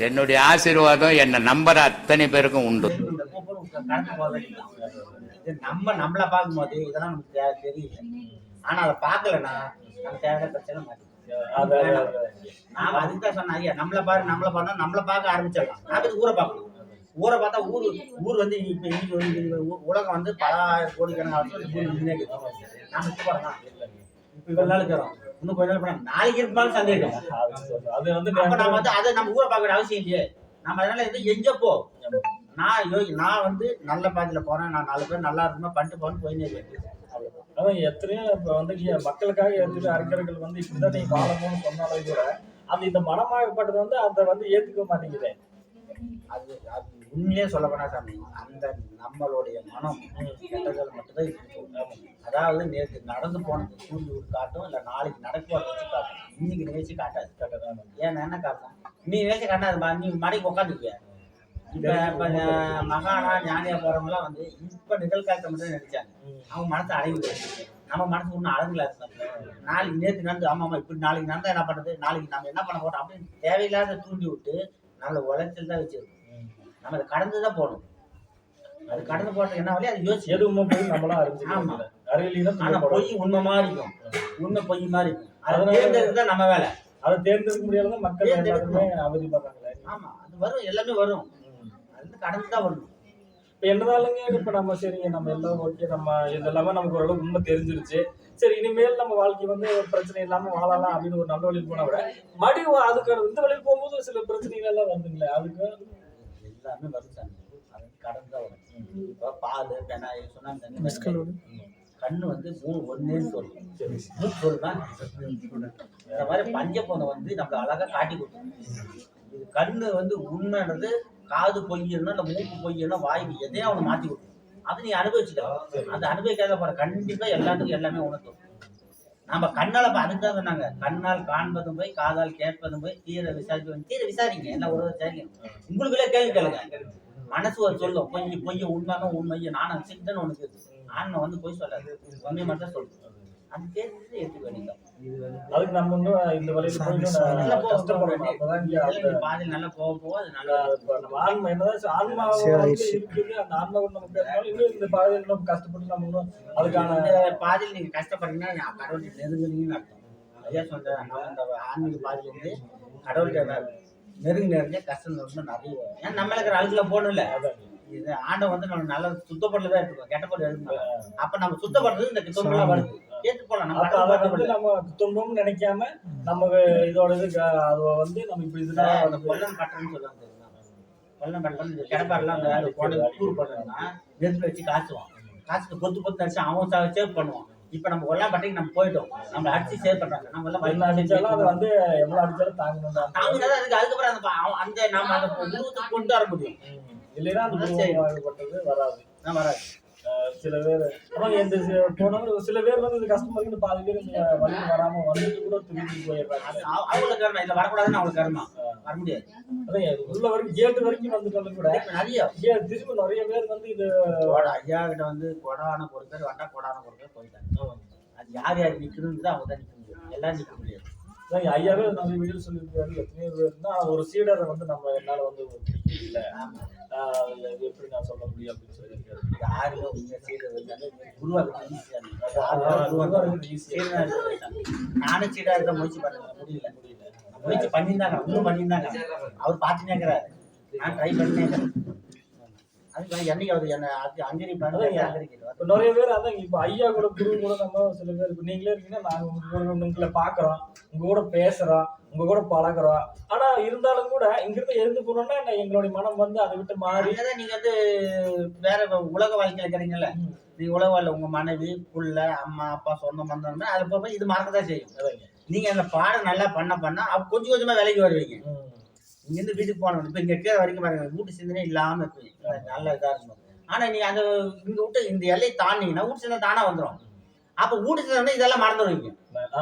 என்னுடைய ஆசீர்வாதம் என்னை நம்புற அத்தனை பேருக்கும் உண்டு. நம்ம நம்மள பார்க்கும்போது இதெல்லாம் நமக்கு தெரியல. ஆனா அதை பார்க்கலன்னா நம்ம தேவையான பிரச்சனை அது- நாம அதுக்கு தான் சொன்னேன் ஐயா நம்மள பாரு நம்மள பார்த்தா நம்மள பார்க்க ஆரம்பிச்சிடலாம். இதுக்கு ஊரை பார்க்கணும். ஊரை பார்த்தா ஊர் ஊர் வந்து இப்ப இன்னைக்கு வந்து உலகம் வந்து பல ஆயிரம் கோடி கணக்காக நாம இப்ப இப்ப இருக்கிறோம். இன்னும் கொஞ்ச நாள் நாளைக்கு இருந்தாலும் சந்தேகம் அது. அது வந்து நம்ம வந்து அதை நம்ம ஊரை பார்க்க வேண்டிய அவசியம் இல்லையே. நம்ம அதனால எது எங்க போ? நான் யோகி நான் வந்து நல்ல பாதையில போறேன். நான் நாலு பேர் நல்லா இருக்குமா பண்ணிட்டு போறேன்னு போயினே. அதான் எத்தனையோ இப்ப வந்து மக்களுக்காக எத்தனையோ அறிஞர்கள் வந்து இப்படிதான் நீங்க வாழணும்னு சொன்னாலும் கூட அந்த இந்த மனமாகப்பட்டது வந்து அதை வந்து ஏத்துக்க மாட்டேங்குது. அது அது உண்மையே சொல்ல போனா சாமி அந்த நம்மளுடைய மனம் கெட்டதில் மட்டும்தான் இருக்கும் அதாவது நேற்று நடந்து போனது தூண்டி விட்டு காட்டும் இல்ல நாளைக்கு நடக்குவாங்க வச்சு காட்டும். இன்னைக்கு நிகழ்ச்சி காட்டாது ஏன் என்ன காரணம் நீ நிகழ்ச்சி காட்டாது நீ மடைக்கு உட்காந்துக்குவிய இப்ப மகானா ஞானியா போறவங்கலாம் வந்து இப்ப நிகழ்காலத்தை மட்டும் நினைச்சாங்க. அவங்க மனசு அடங்கி நம்ம மனசு ஒன்றும் அடங்கல நாளைக்கு நேற்று நடந்து ஆமா ஆமா இப்படி நாளைக்கு நடந்தா என்ன பண்றது? நாளைக்கு நம்ம என்ன பண்ண போறோம் அப்படின்னு தேவையில்லாத தூண்டி விட்டு நம்மள உழைச்சல் தான் வச்சிருக்கோம். நம்ம அதை கடந்து தான் போகணும். அது கடந்து போறதுக்கு என்ன வழி? அது யோசிச்சு. எது உண்மை போய் நம்மளாம் ஆமா. அறிஞ்சுக்கலாம் அறிவியலாம் ஆனா. பொய் உண்மை மாதிரி இருக்கும். உண்மை பொய் மாதிரி இருக்கும். அதை அதனால- தேர்ந்தெடுக்கிறது தான் நம்ம வேலை. அதை தேர்ந்தெடுக்க முடியாத மக்கள். எல்லாருமே அவதிப்படுறாங்களே ஆமா அது வரும். எல்லாமே வரும். அது வந்து கடந்து தான் வரணும் இப்ப என்னதாலுங்க இப்ப நம்ம சரிங்க நம்ம எல்லாம் ஓகே நம்ம இதெல்லாமே நமக்கு ஓரளவு உண்மை தெரிஞ்சிருச்சு. சரி இனிமேல் நம்ம வாழ்க்கை வந்து ஒரு பிரச்சனை இல்லாம வாழலாம் அப்படின்னு ஒரு நல்ல வழியில் போனா விட மறுபடியும் அதுக்கு இந்த வழியில் போகும்போது சில பிரச்சனைகள் எல்லாம் வந்துங்களே அதுக்கு எல்லாமே வரும் சாமி. அது கடந்து தான் வரும். இப்போ பால் பெனாயில் சொன்னாங்க கண்ணு வந்து மூணு ஒன்னேன்னு சொல்லும். மூணு இந்த மாதிரி பஞ்சபூனை வந்து நம்ம அழகா காட்டி கொடுக்கும். இது கண்ணு வந்து உண்மைன்றது காது பொய்யணும் இல்லை மூக்கு பொய்யணும் வாய் எதையும் அவனை மாத்தி கொடுக்கும். அதை நீ அனுபவிச்சுட்டா அந்த அனுபவிக்காத போற கண்டிப்பா எல்லாத்துக்கும் எல்லாமே உணர்த்தும் நம்ம கண்ணால பா- அதுக்காக தான் சொன்னாங்க. கண்ணால் காண்பதும் போய் காதால் கேட்பதும் போய் தீர விசாரிப்பதும் தீர விசாரிங்க. எல்லாம் ஒரு விசாரிங்க உங்களுக்குள்ளே கேள்வி கேளுங்க. மனசு ஒரு சொல்லும். பொய் பொய்ய உண்மையான உண்மையை. நான் சித்தன் உனக்கு ஆன்மை வந்து பொய் சொல்லாது. உண்மை மட்டும் சொல்லும் அது கேட்டு எடுத்துக்க வேண்டியதான் அதுக்கு நம்ம இன்னும் இந்த வழியில போய் நல்லா போக கஷ்டப்படணும். அப்பதான் இங்க அந்த பாதையில் நல்லா போக போக அது நல்லா நம்ம ஆன்மா என்னதான் ஆன்மா இருக்குது. அந்த ஆன்மா நம்ம பேசினாலும் இன்னும் இந்த பாதையில் நம்ம கஷ்டப்பட்டு நம்ம இன்னும் அதுக்கான இந்த பாதையில் நீங்க கஷ்டப்படுறீங்கன்னா நான் கடவுள் நெருங்குறீங்கன்னு அர்த்தம். ஐயா சொல்றேன் இந்த ஆன்மீக பாதையில இருந்து கடவுள்கிட்ட நெருங்கி நெருங்க. கஷ்டம் ரொம்ப நிறைய வரும். ஏன்னா நம்ம இருக்கிற அழுகுல போடணும்ல. இது ஆண்டவன் வந்து நம்ம நல்ல சுத்தப்படல தான் எடுத்துக்கோம் கெட்ட பொருள் எடுக்கணும் அப்ப நம்ம சுத்தப்படுறது இந்த துன்பம்லாம் வருது. ஏத்து போலாம். நம்ம அதை வந்து நம்ம நினைக்காம நம்ம இதோட இது க- அது வந்து நம்ம இப்படி இதுதான் அந்த கொல்லம் கட்டுறன்னு சொல்லுவாங்க? கொல்லம் கட்டுறது இந்த அந்த கூறு நெருப்பு வச்சு காய்ச்சுவான் காய்ச்சிட்டு பொத்து பொத்து அடிச்சு அவன் சேவ் பண்ணுவான். இப்ப நம்ம கொல்லாம் பட்டைக்கு நம்ம போயிட்டோம். நம்ம அடிச்சு சேவ் பண்றாங்க. நம்ம எல்லாம் என்ன அடிச்சாலும் அது வந்து எவ்வளவு அடிச்சாலும் தாங்கணும் அதுக்கு அதுக்கப்புறம் அந்த அந்த நம்ம அந்த கொண்டு வர முடியும். இல்லைன்னா அந்த சரி. உருவப்பட்டது வராது. வராது. சில பேர் அப்புறம் போனவங்க சில பேர் வந்து இது கஷ்டமா இருக்கு பாதி பேர் இந்த வழியில் வராம வந்துட்டு கூட திரும்பி போயிடுறாங்க. அவங்களுக்கு கர்மம் இதுல வரக்கூடாதுன்னு அவங்களுக்கு கர்மம் வர முடியாது. அதான் உள்ள வரைக்கும் கேட்டு வரைக்கும் வந்துட்டாலும் கூட நிறைய. திரும்ப நிறைய பேர் வந்து இது ஐயா கிட்ட வந்து கொடான ஒரு பேர் வண்டா கொடான ஒரு பேர் போயிட்டாங்க அது யார் யார் நிக்கணும்னு அவங்க தான் நிக்க முடியும் எல்லாரும் நிக்க முடியாது. ஐயாவே நம்ம வீடியோ சொல்லியிருக்காரு? எத்தனையோ பேர்னா ஒரு சீடரை வந்து நம்ம என்னால வந்து இல்லை. இது எப்படி நான் சொல்ல முடியும் அப்படின்னு சொல்லியிருக்காரு. யாருமே செய்யறது வந்து குருவாக்கு ஈஸியா நானும் சீடா இருக்க முயற்சி பண்ண முடியல நான் முயற்சி பண்ணியிருந்தாங்க. இன்னும் பண்ணியிருந்தாங்க. அவர் பார்த்துனே இருக்கிறாரு. நான் ட்ரை பண்ணினே நிறைய பேர் அதான் இப்ப ஐயா கூட குரு கூட நம்ம சில பேர் நீங்களே இருக்கீங்கன்னா நாங்க உங்களை பாக்குறோம் உங்க கூட பேசுறோம் உங்க கூட பழகுறோம். ஆனா இருந்தாலும் கூட இங்க இருந்து எழுந்து போனோம்னா எங்களுடைய மனம் வந்து அதை விட்டு மாறி நீங்க வந்து வேற உலக வாழ்க்கையில இருக்கிறீங்கல்ல நீங்க உலக வாழ்ல உங்க மனைவி புள்ள அம்மா அப்பா சொந்த பந்தம் அது போக இது மறக்கதான் செய்யும். நீங்க அந்த பாடம் நல்லா பண்ண பண்ண கொஞ்சம் கொஞ்சமா விலைக்கு வருவீங்க. ம். இங்க இருந்து வீட்டுக்கு போனோம் இப்ப இங்க கீழே வரைக்கும் பாருங்க வீட்டு சிந்தனை இல்லாம இருப்பீங்க அது நல்ல இதா இருக்கும் ஆனா நீ அந்த இங்க விட்டு இந்த எல்லையை தாண்டிங்கன்னா வீட்டு சிந்தனை தானா வந்துடும் அப்ப வீட்டு சிந்தனை இதெல்லாம் மறந்துடுவீங்க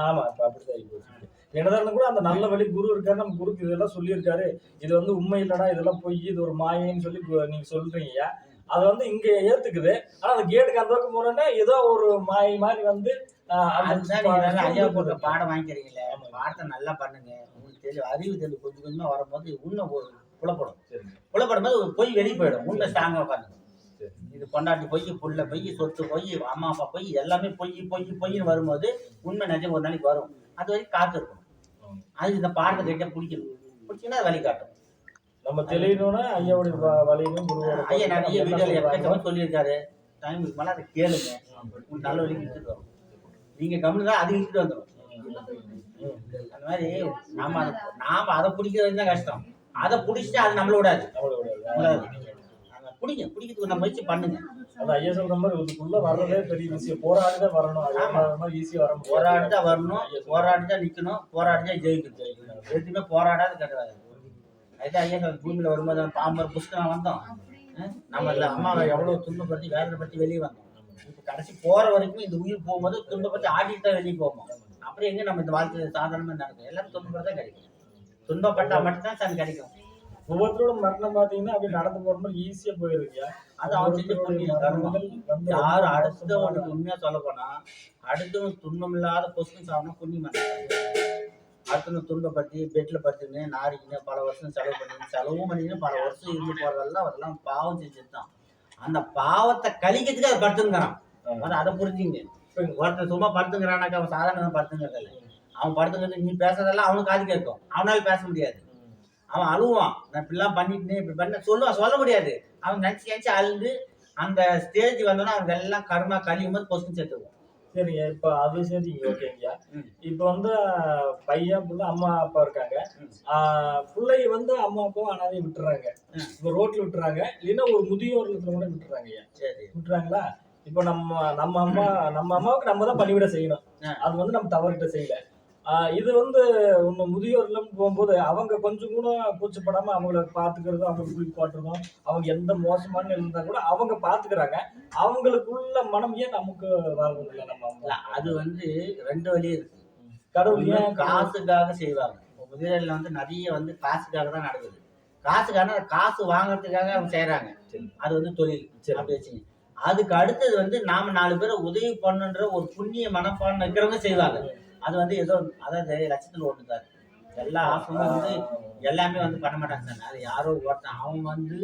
ஆமா இப்ப அப்படிதான். என்னதான் கூட அந்த நல்ல வழி குரு இருக்காரு நம்ம குருக்கு இதெல்லாம் சொல்லியிருக்காரு. இது வந்து உண்மை இல்லடா இதெல்லாம் பொய் இது ஒரு மாயைன்னு சொல்லி நீங்க சொல்றீங்க. அது வந்து இங்க ஏத்துக்குது. ஆனா அந்த கேட்டுக்கு அந்த பக்கம் போனோன்னா ஏதோ ஒரு மாயை மாதிரி வந்து ஐயா போட்டு பாடம் வாங்கிக்கிறீங்களே. பாடத்தை நல்லா பண்ணுங்க. தெரியும் அறிவு தெளிவு கொஞ்சம் கொஞ்சமா வரும்போது இன்னும் புலப்படும். புலப்படும் போது ஒரு பொய் வெளியே போயிடும். உண்மை ஸ்ட்ராங்காக உட்காந்து இது பொண்டாட்டி பொய் புள்ள பொய் சொத்து பொய் அம்மா அப்பா பொய் எல்லாமே பொய் பொய் பொய்ன்னு வரும்போது உண்மை நிஜம் ஒரு நாளைக்கு வரும். அது வரைக்கும் காத்து இருக்கும் ஆமாம். அது இந்த பாடத்தை கேட்டால் பிடிக்கணும். பிடிச்சிங்கன்னா அது வழி காட்டும். நம்ம தெளியணும்னா ஐயாவுடைய வ- வழியிலும் குருவோட ஐயா நிறைய சொல்றாங்க? எக்கச்சக்கமாக சொல்லியிருக்காரு. டைம் மேலே அதை கேளுங்க. நல்ல வழி இழுத்துட்டு வரும். நீங்கள் கம்முன்னு தான் அது இழுத்துட்டு வந்துடும். அந்த மாதிரி நாம அதை நாம அதை பிடிக்கிறது தான் கஷ்டம். அதை பிடிச்சிட்டு அது நம்மளோட பிடிங்க பிடிக்கிறதுக்கு நம்ம முயற்சி பண்ணுங்க. அது ஐயா சொல்ற மாதிரி இதுக்குள்ள வர்றதே பெரிய விஷயம். போராடி தான் வரணும் ஆமா. ஈஸியா வர முடியாது. போராடி தான் வரணும். போராடி தான் நிற்கணும் போராடி தான் ஜெயிக்கணும் எதுவுமே போராடாது கிடையாது. அதுதான் ஐயா சொல்றாரு, பூமியில வரும்போது அந்த பாம்பர் புஷ்கரம் வந்தோம். நம்ம இல்லை அம்மாவை எவ்வளோ துன்பப்படுத்தி வேதனைப்படுத்தி வெளியே வந்தோம். இப்போ கடைசி போற வரைக்கும் இந்த உயிர் போகும்போது துன்பப்படுத்தி ஆடிட்டு தான் வெளியே போவோம். அப்புறம் எங்க நம்ம இந்த வாழ்க்கையில சாதாரணமா நடக்கும்? எல்லாரும் துன்பப்பட்டு தான் கிடைக்கும். துன்பப்பட்டா மட்டும்தான் சாமி கிடைக்கும். ஒவ்வொருத்தரோட மரணம் பாத்தீங்கன்னா அப்படியே நடந்து போற மாதிரி ஈஸியா போயிருங்க. அது கர்மம். யார் அடுத்தவனுக்கு உண்மையா சொல்ல போனா அடுத்தவன் துன்பம் இல்லாத பொசுக்கும் சாப்பிடணும் புண்ணியம் அடுத்தவன் துன்பப்பட்டு பெட்ல படுத்துன்னு நாரிக்கின்னு பல வருஷம் செலவு பண்ணி செலவும் பண்ணிக்கின்னு பல வருஷம் இருந்து போறதெல்லாம் அதெல்லாம் பாவம் செஞ்சுதான் அந்த பாவத்தை கழிக்கிறதுக்கு அதை படுத்துங்கிறான் அது அதை புரிஞ்சுங்க. ஒருத்தன் சும்மா படுத்துங்கிறானாக்கா அவன் சாதாரண படுத்துங்கிறது இல்லை. அவன் படுத்துங்கிறது நீ பேசுறதெல்லாம் அவனுக்கு காது கேட்கும். அவனால பேச முடியாது. அவன் அழுவான். நான் இப்படிலாம் பண்ணிட்டு இப்படி பண்ண சொல்லுவான். சொல்ல முடியாது. அவன் நினச்சி நினச்சி அழுந்து அந்த ஸ்டேஜ் வந்தோன்னா அவங்க எல்லாம் கர்மா கழியும் போது பொசுக்கு சேர்த்துக்குவோம் சரிங்க. இப்ப அது சரி ஓகேங்கய்யா ம். இப்ப வந்து பையன் புள்ள அம்மா அப்பா இருக்காங்க. பிள்ளைய வந்து அம்மா அப்பாவும் அனாதையை விட்டுறாங்க. இப்ப ரோட்ல விட்டுறாங்க. இல்லைன்னா ஒரு முதியோர் கூட விட்டுறாங்க ஐயா சரி. விட்டுறாங்களா? இப்போ நம்ம நம்ம அம்மா நம்ம அம்மாவுக்கு நம்ம தான் பணிவிட செய்யணும். அது வந்து நம்ம தவறுகிட்ட செய்யல. இது வந்து உங்க முதியோர் இல்லம் போகும்போது அவங்க கொஞ்சம் கூட கூச்சப்படாம அவங்கள பாத்துக்கிறதும் அவங்களுக்கு குளிக்க போட்டுறதும் அவங்க எந்த மோசமான இருந்தா கூட அவங்க பாத்துக்கிறாங்க. அவங்களுக்குள்ள மனம் ஏன் நமக்கு வர்றது இல்லை நம்ம அது வந்து ரெண்டு வழி இருக்கு. கடவுள் ஏன் காசுக்காக செய்வாங்க. முதலில் வந்து நிறைய வந்து காசுக்காக தான் நடக்குது. காசுக்காக காசு வாங்குறதுக்காக அவங்க செய்றாங்க. சரி. அது வந்து தொழில். சரி. அப்படி வச்சுங்க. அதுக்கு அடுத்தது வந்து நாம நாலு பேரை உதவி பண்ணுன்ற ஒரு புண்ணிய மனப்பான்மை இருக்கிறவங்க செய்வாங்க. அது வந்து ஏதோ அதாவது லட்சத்துல ஒன்று தான். எல்லா ஆசமும் வந்து எல்லாமே வந்து பண்ண மாட்டாங்க சார். அது யாரோ ஒருத்தன் அவன் வந்து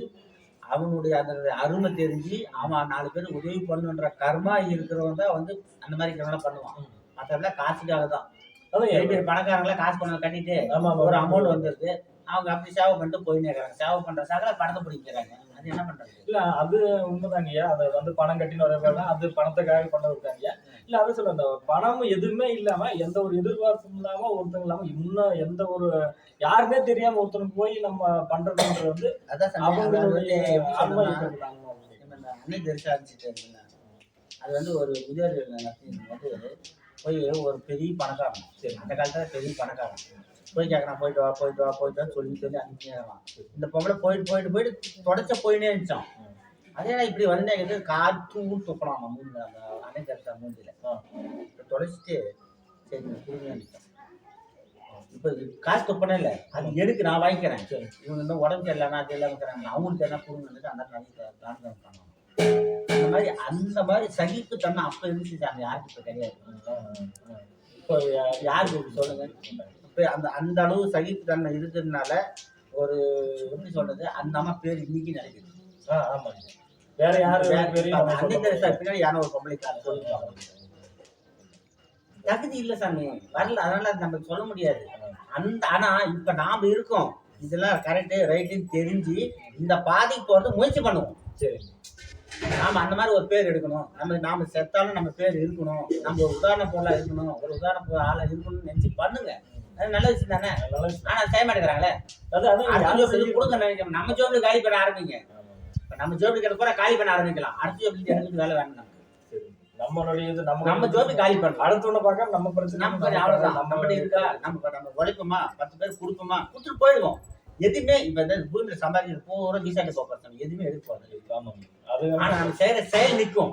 அவனுடைய அந்த அருமை தெரிஞ்சு அவன் நாலு பேர் உதவி பண்ணுன்ற கர்மா இருக்கிறவன் தான் வந்து அந்த மாதிரி இருக்கிறவங்களாம் பண்ணுவான். மற்றவங்களாம் காசுக்காக தான். பெரிய பெரிய பணக்காரங்களாம் காசு பணம் கட்டிட்டு. ஒரு அமௌண்ட் வந்துருது. அவங்க அப்படி சேவை பண்ணிட்டு போயின்னு சேவை பண்ற சகல பணத்தை பிடிக்கிறாங்க அது என்ன பண்றது? இல்ல அது உண்மைதாங்கய்யா அதை வந்து பணம் கட்டின்னு வரவேனா அது பணத்துக்காக பண்ண இருக்காங்க இல்ல அது சொல்ல அந்த பணம் எதுவுமே இல்லாம எந்த ஒரு எதிர்பார்ப்பும் இல்லாம ஒருத்தங்க இல்லாம இன்னும் எந்த ஒரு யாருமே தெரியாம ஒருத்தனுக்கு போய் நம்ம பண்றதுன்றது வந்து அதான் அவங்களுடைய அன்னை தெரிசா இருந்துச்சு? அது வந்து ஒரு முதியோர் இல்லம் வந்து போய் ஒரு பெரிய பணக்காரன். சரி. அந்த காலத்துல பெரிய பணக்காரன். போய் கேட்கறான் போயிட்டு வா போயிட்டு வா போயிட்டு வா சொல்லி சொல்லி அனுப்பிடுவான் இந்த பொம்பளை போயிட்டு போயிட்டு போயிட்டு தொடச்ச போயினே இருந்துச்சோம். அதே நான் இப்படி வந்தேன் இது காற்று ஊர் துப்பலாம் மூஞ்சில அந்த அன்னை தெரிசா மூஞ்சில. தொடச்சிட்டு சரி குடுங்க இப்போ காசு துப்பனே இல்லை அது எதுக்கு நான் வாங்கிக்கிறேன்? சரி. இவங்க இன்னும் உடம்பு சரியில்லைனா அது எல்லாம் இருக்கிறாங்க அவங்களுக்கு என்ன புரிஞ்சுட்டு அந்த காலத்தில் தாண்டம் அந்த மாதிரி அந்த மாதிரி சகிப்பு தன்னை அப்போ இருந்துச்சு அந்த யாருக்கு இப்போ கிடையாது. இப்போ யாருக்கு சொல்லுங்க? அந்த அந்த அளவு சகிப்பு தன்மை இருக்கிறதுனால ஒரு எப்படி சொல்றது அந்த அம்மா பேர் இன்னைக்கு நினைக்குது. ஆ, ஆமாங்க வேற யாரு பெரிய அந்த அன்னை தெரசா பின்னாடி யாரோ ஒரு பொம்பளை கால் சொல்லுவாங்க தகுதி இல்லை சாமி. வரல அதனால அது நம்ம சொல்ல முடியாது. அந்த ஆனா இப்ப நாம இருக்கோம். இதெல்லாம் கரெக்டு ரைட்டுன்னு தெரிஞ்சு இந்த பாதைக்கு போறது முயற்சி பண்ணுவோம். சரி. நாம அந்த மாதிரி ஒரு பேர் எடுக்கணும். நம்ம நாம செத்தாலும் நம்ம பேர் இருக்கணும். நம்ம ஒரு உதாரண பொருளா இருக்கணும். ஒரு உதாரண பொருள் ஆளா இருக்கணும்னு நினைச்சு பண்ணுங்க. நல்ல விஷயம் தானே? ஆனா செய்ய மாட்டேங்கிறாங்களே? கொடுக்க நினைக்கிறோம். நம்ம ஜோபிக்கு காலி பண்ண ஆரம்பிங்க. ஆமா. இப்ப நம்ம ஜோபிக்கு எடுக்க போற காலி பண்ண ஆரம்பிக்கலாம். அடுத்த ஜோபிக்கு எனக்கு வேலை வேணும். நம்மளுடைய இது நம்ம நம்ம ஜோபி காலி பண்ணலாம் அடுத்தவன பார்க்க நம்ம பிரச்சனை நம்ம அவ்வளவுதான். நம்மகிட்ட இருக்கா? நம்ம நம்ம உழைப்போமா? பத்து பேர் கொடுப்போமா? கொடுத்துட்டு போயிடுவோம். எதுவுமே இப்ப இந்த பூமியில சம்பாதிக்கிறது பூரா விசாட்டு போகிறது எதுவுமே எடுக்க போறது ஆமாங்க. அது ஆனா நம்ம செய்யற செயல் நிற்கும்.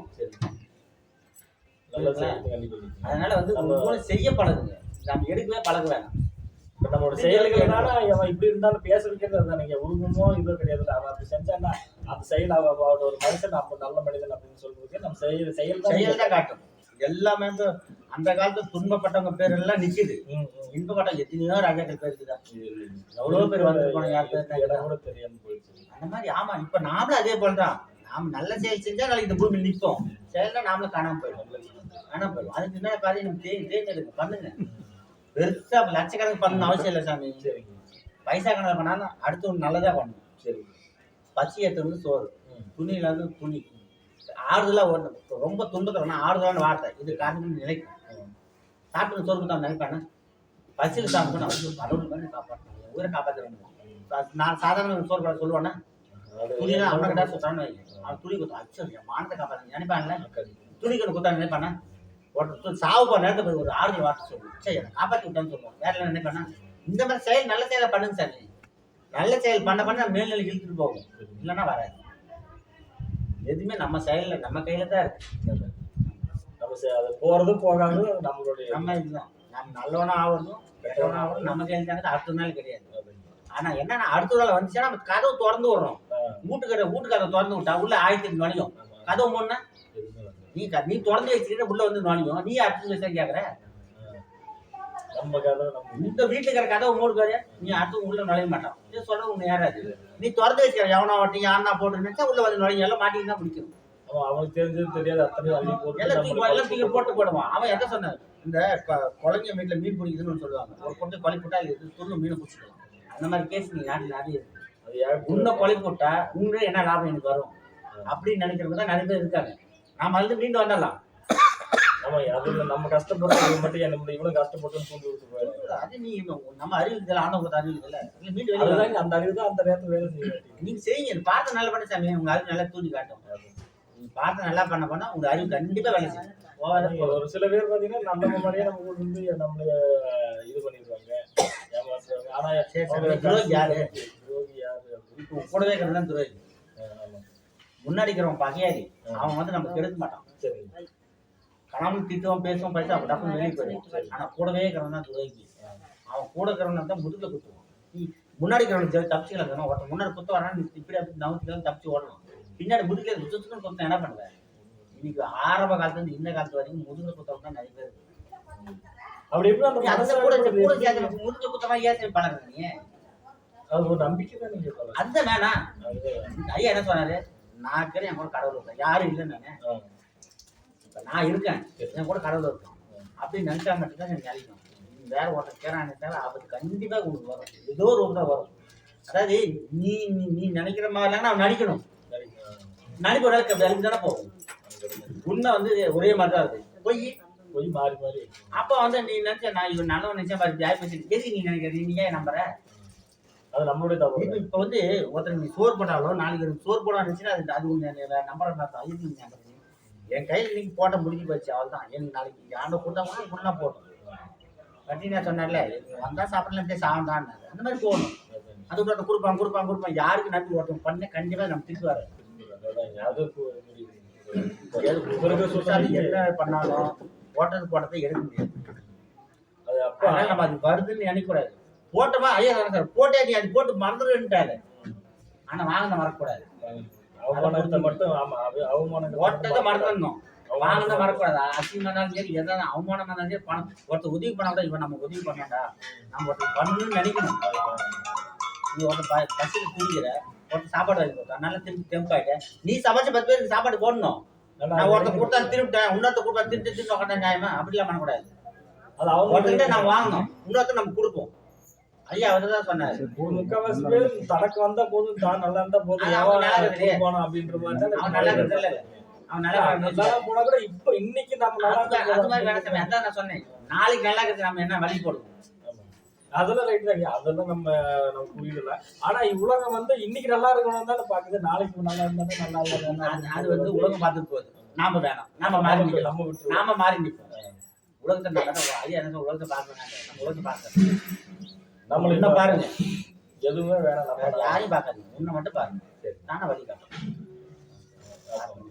அதனால வந்து செய்ய பழகுங்க நம்ம எடுக்கவே பழக வேணாம். இப்ப நம்மளோட செயல்கள்னால அவன் இப்படி இருந்தாலும் பேச வைக்கிறது அதுதானே. உருவமோ இதோ கிடையாது அவன் அப்படி செஞ்சான்னா அந்த செயல் அவ அவனோட ஒரு மனுஷன் அப்ப நல்ல மனிதன் அப்படின்னு சொல்றதுக்கு நம்ம செயல் செயல் செயல் தான் காட்டும். எல்லாமே அந்த காலத்துல துன்பப்பட்டவங்க பேர் எல்லாம் நிக்குது. ம், ம். இன்பப்பட்ட எத்தனையோ ராஜாக்கள் பேர் இருக்குதா பேர் வந்திருப்பாங்க யார் பேர் கூட தெரியாம போயிடுச்சு. அந்த மாதிரி ஆமா இப்ப நாமளும் அதே போலதான். நாம நல்ல செயல் செஞ்சா நாளைக்கு இந்த பூமி நிற்போம் செயல்ல நாமளும் காணாம போயிடும். காணாம போயிடும். அதுக்கு என்ன காரியம் தேர்ந்தெடுக்க பண்ணுங்க. பெருசா லட்சக்கணக்கு பண்ணணும் அவசியம் இல்லை சாமி. சரிங்க. பைசா கணக்கு பண்ணாலும் அடுத்து ஒன்று நல்லதா பண்ணணும். சரி பசி ஏற்றுறது சோறு. ம். துணி இல்லாத துணி. ஆறுதலா ஒன்று ரொம்ப துன்பத்தில் ஆறுதலான வார்த்தை. இது காரணம் நிலைக்கும் சாப்பிட்டு சோறு தான் நினைப்பானே. பசியில் சாப்பிடணும் கடவுள் மாதிரி காப்பாற்றணும். உயிரை காப்பாற்ற நான் சாதாரண சோறு கடை சொல்லுவானே அது துணியெல்லாம் அவனை கிட்ட சொல்றான்னு வை. அவன் துணி கொடுத்தான் அச்சோ என் மானத்தை காப்பாற்ற நினைப்பான்ல துணி கண்டு கொடுத்தா நினைப்பானா ஒருத்தர் சாவு நேரத்துல போய் ஒரு ஆறுதல் வார்த்தை சொல்லு. சரி என்னை காப்பாற்றி விட்டான்னு சொல்லுவான் வேற என்ன நினைப்பானா இந்த மாதிரி செயல் நல்ல செயலை பண்ணுங்க சார். நல்ல செயல் பண்ண பண்ண மேல்நிலை இழுத்துட்டு போகும் இல்லைன்னா வராது. எதுவுமே நம்ம செயல்ல நம்ம கையில தான் இருக்கு. நம்ம அது போறதும் போகாது நம்மளுடைய நம்ம இதுதான். நம்ம நல்லவனா ஆகணும் கெட்டவனா ஆகணும் நம்ம கையில தாங்க அடுத்த நாள் கிடையாது. ஆனா என்னன்னா அடுத்த நாள் வந்துச்சுன்னா நம்ம கதவு திறந்து விடுறோம். வீட்டுக்கடை வீட்டு கதவை திறந்து விட்டா உள்ள ஆயிரத்தி எட்டு நுழையும் கதவு வந்து, நீ க- நீ திறந்து வச்சுக்கிட்டு உள்ள வந்து நுழையும் நீ அடுத்த விஷயம் கேக்குற? நம்ம கதை இந்த வீட்டுக்கு இருக்கிற கதவை மூடு பாரு நீ அடுத்து உள்ள நுழைய மாட்டான். இது சொல்ல உன்னை யாராது நீ திறந்து வச்சுக்கிற. எவனா வட்டி யாருனா போட்டு நினைச்சா உள்ள வந்து நுழையும். எல்லாம் மாட்டிக்கிட்டு தான் பிடிக்கும் அவன் அவனுக்கு தெரிஞ்சது தெரியாது. அத்தனை அள்ளி போட்டு எல்லாம் தூக்கி போட்டு போடுவான். அவன் எதை சொன்னான்? இந்த குழந்தைங்க வீட்டுல மீன் பிடிக்குதுன்னு சொல்லுவாங்க. ஒரு பொண்ணு கொலை போட்டா இது துண்ணு மீனை பிடிச்சிக்கலாம் அந்த மாதிரி கேஸ் நீ நாட்டில் நிறைய உன்னை கொலை போட்டா உங்களே என்ன லாபம் எனக்கு வரும்? அப்படின்னு நினைக்கிறவங்க தான் நிறைய பேர் இருக்காங்க. நாம வந்து மீண்டு வந்துடலாம் ஆமா அது நம்ம கஷ்டப்படுறது மட்டும் என்ன முடியும் இவனும் கஷ்டப்பட்டு தூண்டி விட்டு போயிடும் அது நீ நம்ம அறிவு இதில் ஆண்டவங்க அறிவு இல்லை. இல்லை மீண்டு வெளியே வாங்க. அதுதான் அந்த அறிவு தான் அந்த நேரத்துல வேலை செய்ய. நீங்க செய்யுங்க பார்த்து நல்லா பண்ண சாமி உங்க அறிவு நல்லா தூண்டி காட்டும். நீங்க பார்த்து நல்லா பண்ண பண்ணா உங்க அறிவு கண்டிப்பா வேலை செய்யும். ஒரு சில பேர் பாத்தீங்கன்னா நம்ம மாதிரியே நம்ம கூட இருந்து நம்மள இது பண்ணிடுவாங்க. ஏமாத்துறாங்க ஆனா யாரு? கூடவே தான் துரோகி. ஆமா. முன்னாடி இருக்கிறவன் பகையாடி அவன் வந்து நம்ம கெடுக்க மாட்டான். கணவன் திட்டுவான் பேசுவான் பேச அப்ப டப்புன்னு வெளியே போயிடும் ஆனா கூடவே இருக்கிறவன் தான் துரோகி. அவன் கூட இருக்கிறவன் தான் முதுகுல குத்துவான். முன்னாடி இருக்கிறவனுக்கு தப்பிச்சுக்கலாம் ஒருத்தன் முன்னாடி குத்த வரான் நீ இப்படி அப்படி நவுத்துக்கலாம் தப்பிச்சு ஓடணும். பின்னாடி முதுகுல குத்துன்னு குத்த என்ன பண்ணுவேன் இன்னைக்கு ஆரம்ப காலத்துல இருந்து இந்த காலத்து வரைக்கும் முதுகுல குத்தவங்க தான் நிறைய பேர். அப்படி எப்படி அந்த கூட கூட எப்படி? சேர்த்து முதுகுல குத்தமா ஏன் பழகுற நீ? அது ஒரு நம்பிக்கை தான் நீங்க அந்த வேணாம். ஐயா என்ன சொன்னாரு? நான் இருக்கிறேன் என் கூட கடவுள் இருக்கேன் யாரும் இல்லைன்னு நானு. இப்ப நான் இருக்கேன் என் கூட கடவுள் இருக்கான். அப்படி நினைச்சா மட்டும்தான் எனக்கு நினைக்கும் நீ வேற ஒருத்தர் கேறான்னு ஆபத்து கண்டிப்பா உங்களுக்கு வரும். ஏதோ ஒரு ஒன்று வரும். அதாவது நீ நீ நினைக்கிற மாதிரிலாம் அவன் நடிக்கணும். நடிப்பு ஒரு வேலைக்கு தானே போகும். உண்மை வந்து ஒரே மாதிரி தான் இருக்கு பொய். போய் மாறி மாறி. அப்ப வந்து நீ நினைச்ச நான் இவன் நல்லவன் நினைச்சா பாரு ஜாய் பேசி எதுக்கு நீ நினைக்கிற? நீ ஏன் நம்புற? அது நம்மளுடைய தவறு. இப்ப இப்ப வந்து ஒருத்தர் நீ சோறு போட்டாலோ நாளைக்கு எனக்கு சோறு போடா நினைச்சுன்னா அது அது உங்க நம்பரை நம்புறீங்க. என் கையில் இன்னைக்கு போட்ட முடிஞ்சு போச்சு அவள் தான் எனக்கு நாளைக்கு ஆண்ட கொடுத்தா கூட ஃபுல்லாக போட்டோம் கட்டி நான் சொன்னேன்ல நீ வந்தா சாப்பிடலாம் அப்படியே சாப்பிடான்னு அந்த மாதிரி போகணும். அதுக்கு ஒருத்தன் கொடுப்பான் கொடுப்பான் கொடுப்பான் யாருக்கு நம்பி ஒருத்தன் பண்ண கண்டிப்பா நம்ம திருப்பி வர அது அது என்ன பண்ணாலும் போட்டது போட்டதை எடுக்க முடியாது. அது அதனால நம்ம அது வருதுன்னு நினைக்கக்கூடாது. போட்டோமா? ஐயா சார். போட்டே நீ அது போட்டு மறந்துடுன்ட்டாரு ஆனா வாங்கின மறக்கக்கூடாது. அவமானத்தை மட்டும் ஆமா அது அவமானத்தை ஓட்டத்தை மறந்துடணும். வாங்கின மறக்கக்கூடாது. அசிங்கமா இருந்தாலும் சரி எதாவது அவமானமா இருந்தாலும் சரி பணம். ஒருத்தர் உதவி பண்ணாதான் இவன் நமக்கு உதவி பண்ணாடா நம்ம ஒருத்தர் பண்ணணும்னு நினைக்கணும். நீ ஒருத்தர் ப- பசியில் குடிக்கிற ஒருத்தர் சாப்பாடு வாங்கி கொடுத்தா நல்லா திருப்பி தெம்பாயிட்ட. நீ சமைச்ச பத்து பேருக்கு சாப்பாடு போடணும். நான் ஒருத்தர் கொடுத்தா திருப்பிட்டேன் இன்னொருத்தர் கொடுத்தா திருட்டு திருட்டு உட்காந்தா நியாயமா? அப்படிலாம் பண்ணக்கூடாது. அது அவங்க நான் வாங்கணும். இன்னொருத்தர் நம்ம கொடுப்போம். ஐயா அவர் தான் சொன்னாரு ஒரு பேர் தனக்கு வந்தா போதும் தான் நல்லா இருந்தா போதும். நல்லா. போனான் அப்படின்ற மாதிரி தான் அவன் நல்லா அவன் நல்லா நல்லா போனா கூட இப்ப இன்னைக்கு நம்ம நல்லா அது அது மாதிரி வேலை இருக்கோம். செய்வேன் அதான் நான் சொன்னேன். நாளைக்கு நல்லா இருக்கிறது நம்ம என்ன வழி போடுவோம். அதெல்லாம் ரைட் தாங்க அதெல்லாம் நம்ம நம்ம புரியல. ஆனா உலகம் வந்து இன்னைக்கு நல்லா இருக்கணும் தானே பாக்குது நாளைக்கு நல்லா இருந்தா நல்லா அது- வந்து உலகம் பார்த்துட்டு போகுது. நாம வேணாம். நாம மாறி நம்ம நாம மாறி நிற்போம் உலகத்தை நான் ஐயா உலகத்தை பார்க்க வேணாம் நம்ம உலகத்தை பார்க்க நம்மள இன்னும் பாருங்க. எதுவுமே வேணாம் நம்ம யாரையும் பார்க்காதீங்க. உன்னை மட்டும் பாருங்க. சரி. தானே வழி காட்டும் ஆமா.